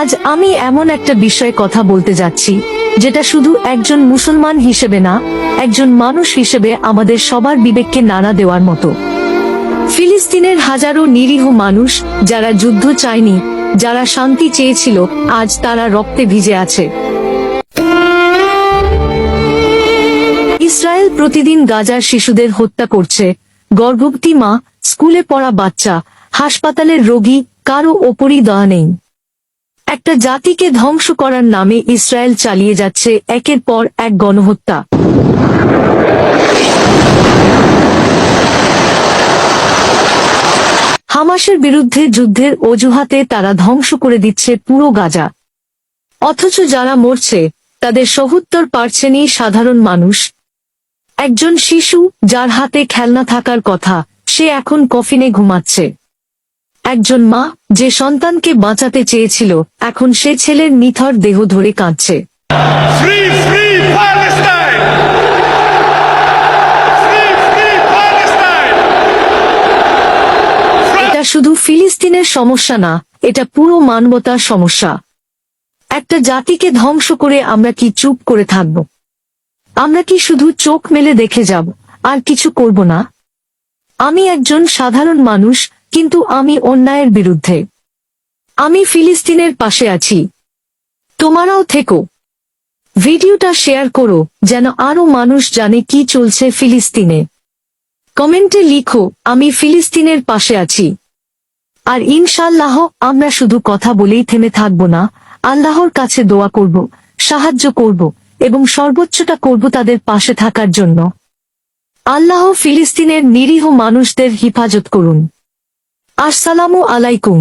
আজ আমি এমন একটা বিষয়ে কথা বলতে যাচ্ছি, যেটা শুধু একজন মুসলমান হিসেবে না, একজন মানুষ হিসেবে আমাদের সবার বিবেককে নাড়া দেওয়ার মতো। ফিলিস্তিনের হাজারো নিরীহ মানুষ, যারা যুদ্ধ চায়নি, যারা শান্তি চেয়েছিল, আজ তারা রক্তে ভিজে আছে। ইসরায়েল প্রতিদিন গাজার শিশুদের হত্যা করছে। গর্ভবতী মা, স্কুলে পড়া বাচ্চা, হাসপাতালের রোগী, কারও ওপরই দয়া নেই। একটা জাতিকে ধ্বংস করার নামে ইসরায়েল চালিয়ে যাচ্ছে একের পর এক গণহত্যা। হামাসের বিরুদ্ধে যুদ্ধের অজুহাতে তারা ধ্বংস করে দিচ্ছে পুরো গাজা। অথচ যারা মরছে, তাদের সহুত্তর পারছেনই সাধারণ মানুষ। একজন শিশু যার হাতে খেলনা থাকার কথা, সে এখন কফিনে ঘুমাচ্ছে। একজন মা যে সন্তানকে বাঁচাতে চেয়েছিল এখন সে ছেলের নিথর দেহ ধরে কাঁদছে! এটা শুধু ফিলিস্তিনের সমস্যা না এটা পুরো মানবতার সমস্যা। একটা জাতিকে ধ্বংস করে আমরা কি চুপ করে থাকব? আমরা কি শুধু চোখ মেলে দেখে যাব আর কিছু করব না? আমি একজন সাধারণ মানুষ কিন্তু আমি অন্যায়ের বিরুদ্ধে। আমি ফিলিস্তিনের পাশে আছি। তোমারাও থেকো। ভিডিওটা শেয়ার করো, যেন আরও মানুষ জানে কি চলছে ফিলিস্তিনে। কমেন্টে লিখো, আমি ফিলিস্তিনের পাশে আছি। আর ইনশাল্লাহ আমরা শুধু কথা বলেই থেমে থাকব না, আল্লাহর কাছে দোয়া করব, সাহায্য করব, এবং সর্বোচ্চটা করব তাদের পাশে থাকার জন্য। আল্লাহ ফিলিস্তিনের নিরীহ মানুষদের হিফাজত করুন। আসসালামু আলাইকুম।